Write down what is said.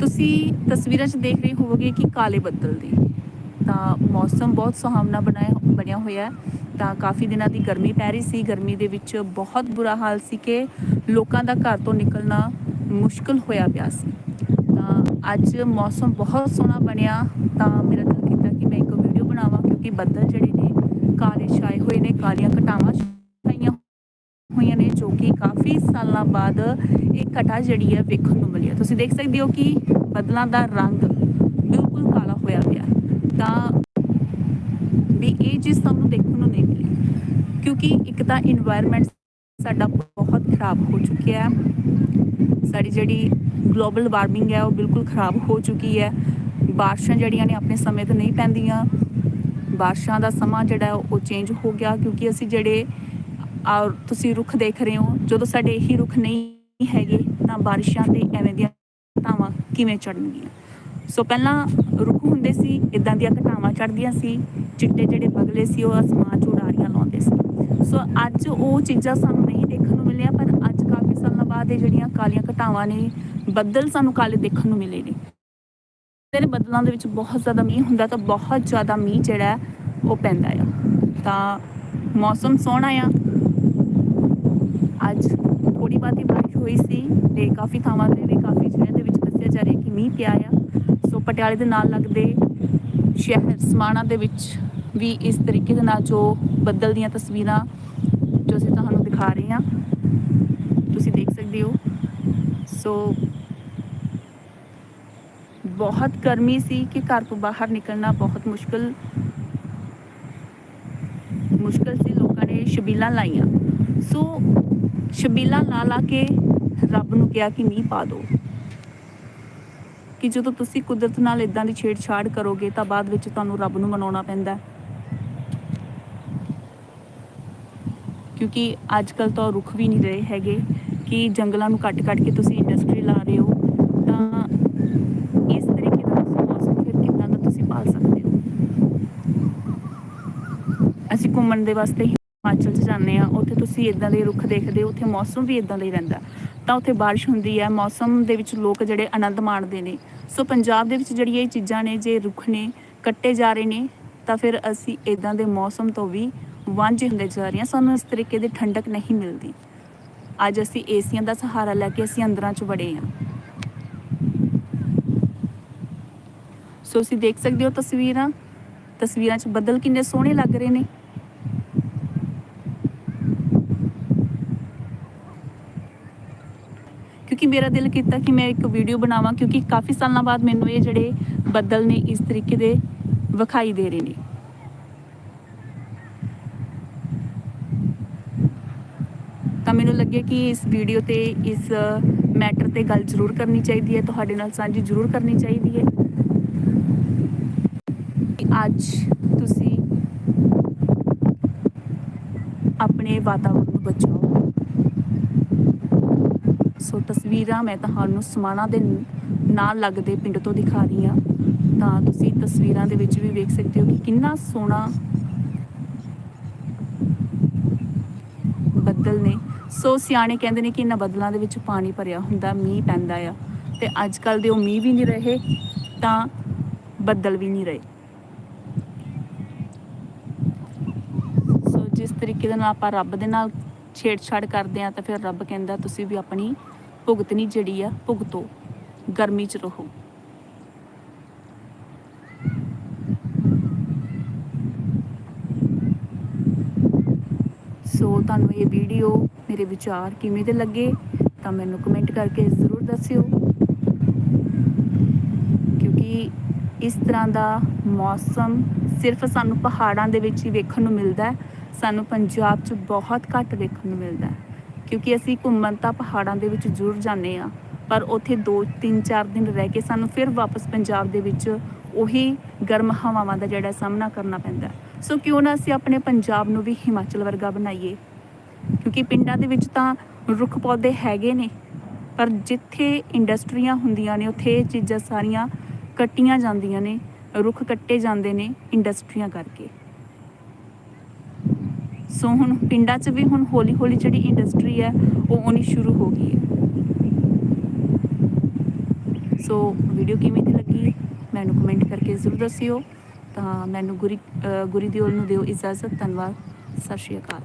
ਤੁਸੀਂ ਤਸਵੀਰਾਂ 'ਚ ਦੇਖ ਰਹੇ ਹੋਵੋਗੇ ਕਿ ਕਾਲੇ ਬੱਦਲ ਦੀ। ਤਾਂ ਮੌਸਮ ਬਹੁਤ ਸੁਹਾਵਣਾ ਬਣਾਇਆ, ਬਣਿਆ ਹੋਇਆ ਹੈ। ਤਾਂ ਕਾਫੀ ਦਿਨਾਂ ਦੀ ਗਰਮੀ ਪੈ ਰਹੀ ਸੀ। ਗਰਮੀ ਦੇ ਵਿੱਚ ਬਹੁਤ ਬੁਰਾ ਹਾਲ ਸੀ ਕਿ ਲੋਕਾਂ ਦਾ ਘਰ ਤੋਂ ਨਿਕਲਣਾ ਮੁਸ਼ਕਲ ਹੋਇਆ ਪਿਆ ਸੀ। ਤਾਂ ਅੱਜ ਮੌਸਮ ਬਹੁਤ ਸੋਹਣਾ ਬਣਿਆ। ਤਾਂ ਮੇਰਾ ਦਿਲ ਕੀਤਾ ਕਿ ਮੈਂ ਇੱਕ ਵੀਡੀਓ ਬਣਾਵਾਂ ਕਿਉਂਕਿ ਬੱਦਲ ਜਿਹੜੇ ਨੇ, ਕਾਲੇ ਛਾਏ ਹੋਏ ਨੇ, ਕਾਲੀਆਂ ਘਟਾਵਾਂ ਛਾਈਆਂ ਹੋਈਆਂ ਨੇ ਜੋ ਕਿ ਕਾਫੀ ਸਾਲਾਂ ਬਾਅਦ ਇਹ ਘਟਾ ਜਿਹੜੀ ਹੈ ਵੇਖਣ ਨੂੰ ਮਿਲਿਆ ਤੁਸੀਂ ਦੇਖ ਸਕਦੇ ਹੋ ਕਿ ਬਦਲਾਂ ਦਾ ਰੰਗ ਬਿਲਕੁਲ ਕਾਲਾ ਹੋਇਆ ਗਿਆ ਤਾਂ ਵੀ ਇਹ ਚੀਜ਼ ਤੁਹਾਨੂੰ ਦੇਖਣ ਨੂੰ ਨਹੀਂ ਮਿਲੀ, ਕਿਉਂਕਿ ਇੱਕ ਤਾਂ এনवायरमेंट ਸਾਡਾ ਬਹੁਤ ਖਰਾਬ ਹੋ ਚੁੱਕਿਆ ਹੈ। ਸਾਡੀ ਜਿਹੜੀ ਗਲੋਬਲ ਵਾਰਮਿੰਗ ਹੈ, ਉਹ ਬਿਲਕੁਲ ਖਰਾਬ ਹੋ ਚੁੱਕੀ ਹੈ। ਬਾਰਿਸ਼ਾਂ ਜਿਹੜੀਆਂ ਨੇ ਆਪਣੇ ਸਮੇਂ ਤੇ ਨਹੀਂ ਪੈਂਦੀਆਂ। ਬਾਰਿਸ਼ਾਂ ਦਾ ਸਮਾਂ ਜਿਹੜਾ ਉਹ ਚੇਂਜ ਹੋ ਗਿਆ, ਕਿਉਂਕਿ ਅਸੀਂ ਜਿਹੜੇ ਔਰ ਤੁਸੀਂ ਰੁੱਖ ਦੇਖ ਰਹੇ ਹੋ, ਜਦੋਂ ਸਾਡੇ ਇਹੀ ਰੁੱਖ ਨਹੀਂ ਹੈਗੇ, ਤਾਂ ਬਾਰਿਸ਼ਾਂ ਤੇ ਐਵੇਂ ਦੀਆਂ ਘਟਾਵਾਂ ਕਿਵੇਂ ਚੜਨਗੀਆਂ ਸੋ ਪਹਿਲਾਂ ਰੁੱਖ ਹੁੰਦੇ ਸੀ ਇਦਾਂ ਦੀਆਂ ਘਟਾਵਾਂ ਚੜਦੀਆਂ ਸੀ, ਚਿੱਟੇ ਜਿਹੜੇ ਬਗਲੇ ਸੀ, ਉਹ ਅਸਮਾਨ 'ਚ ਉਡਾਰੀਆਂ ਲਾਉਂਦੇ ਸੀ। ਸੋ ਅੱਜ ਉਹ ਚੀਜ਼ਾਂ ਸਾਨੂੰ ਨਹੀਂ ਦੇਖਣ ਨੂੰ ਮਿਲੀਆਂ, ਪਰ ਅੱਜ ਕਾਫੀ ਸਾਲਾਂ ਬਾਅਦ ਇਹ ਜਿਹੜੀਆਂ ਕਾਲੀਆਂ ਘਟਾਵਾਂ ਨੇ, ਬੱਦਲ ਸਾਨੂੰ ਕਾਲੇ ਦੇਖਣ ਨੂੰ ਮਿਲੇ ਨੇ। ਤੇਰੇ ਬੱਦਲਾਂ ਦੇ ਵਿੱਚ ਬਹੁਤ ਜ਼ਿਆਦਾ ਮੀਂਹ ਹੁੰਦਾ, ਤਾਂ ਬਹੁਤ ਜ਼ਿਆਦਾ ਮੀਂਹ ਜਿਹੜਾ, ਉਹ ਪੈਂਦਾ ਆ। ਤਾਂ ਮੌਸਮ ਸੋਹਣਾ ਆ। ਅੱਜ ਥੋੜੀ ਬਾਤੀ ਹੋਈ ਸੀ ਤੇ ਕਾਫੀ ਥਾਵਾਂ ਤੇ ਵੀ ਕਾਫੀ ਜ਼ਿਲ੍ਹਿਆਂ ਦੇ ਵਿੱਚ ਦੱਸਿਆ ਜਾ ਰਿਹਾ ਕਿ ਮੀਂਹ ਪਿਆ ਆ। ਸੋ ਪਟਿਆਲੇ ਦੇ ਨਾਲ ਲੱਗਦੇ ਸ਼ਹਿਰ ਸਮਾਣਾ ਦੇ ਵਿੱਚ ਵੀ ਇਸ ਤਰੀਕੇ ਦੇ ਨਾਲ ਜੋ ਬੱਦਲ ਦੀਆਂ ਤਸਵੀਰਾਂ ਜੋ ਅਸੀਂ ਤੁਹਾਨੂੰ ਦਿਖਾ ਰਹੇ ਹਾਂ, ਤੁਸੀਂ ਦੇਖ ਸਕਦੇ ਹੋ। ਸੋ ਬਹੁਤ ਗਰਮੀ ਸੀ ਕਿ ਘਰ ਤੋਂ ਬਾਹਰ ਨਿਕਲਣਾ ਬਹੁਤ ਮੁਸ਼ਕਲ ਮੁਸ਼ਕਲ ਸੀ। ਲੋਕਾਂ ਨੇ ਸ਼ਬੀਲਾਂ ਲਾਈਆਂ। ਸੋ ਸ਼ਬੀਲਾਂ ਲਾ ਲਾ ਕੇ ਰੱਬ ਨੂੰ ਕਿਹਾ ਕਿ ਮੀਂਹ ਪਾ ਦਿਓ। ਕਿ ਜਦੋਂ ਤੁਸੀਂ ਕੁਦਰਤ ਨਾਲ ਇਦਾਂ ਦੀ ਛੇੜਛਾੜ ਕਰੋਗੇ ਤਾਂ ਬਾਅਦ ਵਿੱਚ ਤੁਹਾਨੂੰ ਰੱਬ ਨੂੰ ਮਨਾਉਣਾ ਪੈਂਦਾ ਕਿਉਂਕਿ ਅੱਜ ਕੱਲ ਤਾਂ ਰੁੱਖ ਵੀ ਨਹੀਂ ਰਹੇ ਹੈਗੇ ਕਿ ਜੰਗਲਾਂ ਨੂੰ ਕੱਟ ਕੱਟ ਕੇ ਤੁਸੀਂ ਇੰਡਸਟਰੀ ਲਾ ਰਹੇ ਹੋ ਤਾਂ ਇਸ ਤਰੀਕੇ ਦਾ ਤੁਸੀਂ ਮੌਸਮ ਫਿਰ ਕਿੱਦਾਂ ਦਾ ਤੁਸੀਂ ਪਾਲ ਸਕਦੇ ਹੋ? ਅਸੀਂ ਘੁੰਮਣ ਦੇ ਵਾਸਤੇ ਹਿਮਾਚਲ 'ਚ ਜਾਂਦੇ ਆ, ਉੱਥੇ ਤੁਸੀਂ ਇਦਾਂ ਦੇ ਰੁੱਖ ਦੇਖਦੇ ਹੋ, ਉੱਥੇ ਮੌਸਮ ਵੀ ਇਦਾਂ ਦਾ ਹੀ ਰਹਿੰਦਾ। ਤਾਂ ਉੱਥੇ ਬਾਰਿਸ਼ ਹੁੰਦੀ ਹੈ, ਮੌਸਮ ਦੇ ਵਿੱਚ ਲੋਕ ਜਿਹੜੇ ਆਨੰਦ ਮਾਣਦੇ ਨੇ। ਸੋ ਪੰਜਾਬ ਦੇ ਵਿੱਚ ਜਿਹੜੀਆਂ ਇਹ ਚੀਜ਼ਾਂ ਨੇ, ਜੇ ਰੁੱਖ ਨੇ ਕੱਟੇ ਜਾ ਰਹੇ ਨੇ, ਤਾਂ ਫਿਰ ਅਸੀਂ ਇਦਾਂ ਦੇ ਮੌਸਮ ਤੋਂ ਵੀ ਵਾਂਝੇ ਹੁੰਦੇ ਜਾ ਰਹੇ ਹਾਂ। ਸਾਨੂੰ ਇਸ ਤਰੀਕੇ ਦੀ ਠੰਡਕ ਨਹੀਂ ਮਿਲਦੀ। ਅੱਜ ਅਸੀਂ ਏਸੀਆਂ ਦਾ ਸਹਾਰਾ ਲੈ ਕੇ ਅਸੀਂ ਅੰਦਰਾਂ 'ਚ ਵੜੇ ਹਾਂ। ਸੋ ਤੁਸੀਂ ਦੇਖ ਸਕਦੇ ਹੋ ਤਸਵੀਰਾਂ। ਤਸਵੀਰਾਂ 'ਚ ਬੱਦਲ ਕਿੰਨੇ ਸੋਹਣੇ ਲੱਗ ਰਹੇ ਨੇ। ਕਿਉਂਕਿ ਮੇਰਾ ਦਿਲ ਕੀਤਾ ਕਿ ਮੈਂ ਇੱਕ ਵੀਡੀਓ ਬਣਾਵਾਂ ਕਿਉਂਕਿ ਕਾਫੀ ਸਾਲਾਂ ਬਾਅਦ ਮੈਨੂੰ ਇਹ ਜਿਹੜੇ ਬੱਦਲ ਨੇ ਇਸ ਤਰੀਕੇ ਦੇ ਵਿਖਾਈ ਦੇ ਰਹੇ ਨੇ। ਤਾਂ ਮੈਨੂੰ ਲੱਗਿਆ ਕਿ ਇਸ ਵੀਡੀਓ ਤੇ ਇਸ ਮੈਟਰ ਤੇ ਗੱਲ ਜ਼ਰੂਰ ਕਰਨੀ ਚਾਹੀਦੀ ਹੈ, ਤੁਹਾਡੇ ਨਾਲ ਸਾਂਝੀ ਜ਼ਰੂਰ ਕਰਨੀ ਚਾਹੀਦੀ ਹੈ। ਕਿ ਅੱਜ ਤੁਸੀਂ ਆਪਣੇ ਵਾਤਾਵਰਣ ਨੂੰ ਬਚਾਓ। ਸੋ ਤਸਵੀਰਾਂ ਮੈਂ ਤੁਹਾਨੂੰ ਸਮਾਣਾ ਦੇ ਨਾਲ ਲੱਗਦੇ ਪਿੰਡ ਤੋਂ ਦਿਖਾ ਰਹੀ ਹਾਂ। ਤਾਂ ਤੁਸੀਂ ਤਸਵੀਰਾਂ ਦੇ ਵਿੱਚ ਵੀ ਵੇਖ ਸਕਦੇ ਹੋ ਕਿ ਕਿੰਨਾ ਸੋਹਣਾ ਬੱਦਲ ਨੇ। ਸੋ ਸਿਆਣੇ ਕਹਿੰਦੇ ਨੇ ਕਿ ਇਹਨਾਂ ਬੱਦਲਾਂ ਦੇ ਵਿੱਚ ਪਾਣੀ ਭਰਿਆ ਹੁੰਦਾ, ਮੀਂਹ ਪੈਂਦਾ ਆ ਤੇ ਅੱਜ ਕੱਲ ਦੇ ਉਹ ਮੀਂਹ ਵੀ ਨਹੀਂ ਰਹੇ, ਤਾਂ ਬੱਦਲ ਵੀ ਨਹੀਂ ਰਹੇ। ਸੋ ਜਿਸ ਤਰੀਕੇ ਦੇ ਨਾਲ ਆਪਾਂ ਰੱਬ ਦੇ ਨਾਲ ਛੇੜਛਾੜ ਕਰਦੇ ਆ ਤਾਂ ਫਿਰ ਰੱਬ ਕਹਿੰਦਾ, ਤੁਸੀਂ ਵੀ ਆਪਣੀ ਭੁਗਤਣੀ ਜਿਹੜੀ ਆ, ਭੁਗਤੋ, ਗਰਮੀ 'ਚ ਰਹੋ। ਸੋ ਤੁਹਾਨੂੰ ਇਹ ਵੀਡੀਓ ਮੇਰੇ ਵਿਚਾਰ ਕਿਵੇਂ ਦੇ ਲੱਗੇ, ਤਾਂ ਮੈਨੂੰ ਕਮੈਂਟ ਕਰਕੇ ਜ਼ਰੂਰ ਦੱਸਿਓ। ਕਿਉਂਕਿ ਇਸ ਤਰ੍ਹਾਂ ਦਾ ਮੌਸਮ ਸਿਰਫ ਸਾਨੂੰ ਪਹਾੜਾਂ ਦੇ ਵਿੱਚ ਹੀ ਵੇਖਣ ਨੂੰ ਮਿਲਦਾ ਹੈ, ਸਾਨੂੰ ਪੰਜਾਬ 'ਚ ਬਹੁਤ ਘੱਟ ਦੇਖਣ ਨੂੰ ਮਿਲਦਾ ਹੈ। ਕਿਉਂਕਿ ਅਸੀਂ ਘੁੰਮਣ ਤਾਂ ਪਹਾੜਾਂ ਦੇ ਵਿੱਚ ਜ਼ਰੂਰ ਜਾਂਦੇ ਆ ਪਰ ਉੱਥੇ 2 3 4 ਦਿਨ ਰਹਿ ਕੇ ਸਾਨੂੰ ਫਿਰ ਵਾਪਸ ਪੰਜਾਬ ਦੇ ਵਿੱਚ ਉਹੀ ਗਰਮ ਹਵਾਵਾਂ ਦਾ ਜਿਹੜਾ ਸਾਹਮਣਾ ਕਰਨਾ ਪੈਂਦਾ। ਸੋ ਕਿਉਂ ਨਾ ਅਸੀਂ ਆਪਣੇ ਪੰਜਾਬ ਨੂੰ ਵੀ ਹਿਮਾਚਲ ਵਰਗਾ ਬਣਾਈਏ। ਕਿਉਂਕਿ ਪਿੰਡਾਂ ਦੇ ਵਿੱਚ ਤਾਂ ਰੁੱਖ ਪੌਦੇ ਹੈਗੇ ਨੇ, ਪਰ ਜਿੱਥੇ ਇੰਡਸਟਰੀਆਂ ਹੁੰਦੀਆਂ ਨੇ, ਉੱਥੇ ਇਹ ਚੀਜ਼ਾਂ ਸਾਰੀਆਂ ਕੱਟੀਆਂ ਜਾਂਦੀਆਂ ਨੇ, ਰੁੱਖ ਕੱਟੇ ਜਾਂਦੇ ਨੇ ਇੰਡਸਟਰੀਆਂ ਕਰਕੇ। ਸੋ ਹੁਣ ਪਿੰਡਾਂ 'ਚ ਵੀ ਹੁਣ ਹੌਲੀ ਹੌਲੀ ਜਿਹੜੀ ਇੰਡਸਟਰੀ ਹੈ, ਉਹ ਆਉਣੀ ਸ਼ੁਰੂ ਹੋ ਗਈ ਹੈ। ਸੋ ਵੀਡੀਓ ਕਿਵੇਂ ਦੀ ਲੱਗੀ? ਮੈਨੂੰ ਕਮੈਂਟ ਕਰਕੇ ਜ਼ਰੂਰ ਦੱਸਿਓ। ਤਾਂ ਮੈਨੂੰ ਗੁਰੀ ਗੁਰੀ ਦਿਓਲ ਨੂੰ ਦਿਓ ਇਜਾਜ਼ਤ। ਧੰਨਵਾਦ। ਸਤਿ ਸ਼੍ਰੀ ਅਕਾਲ।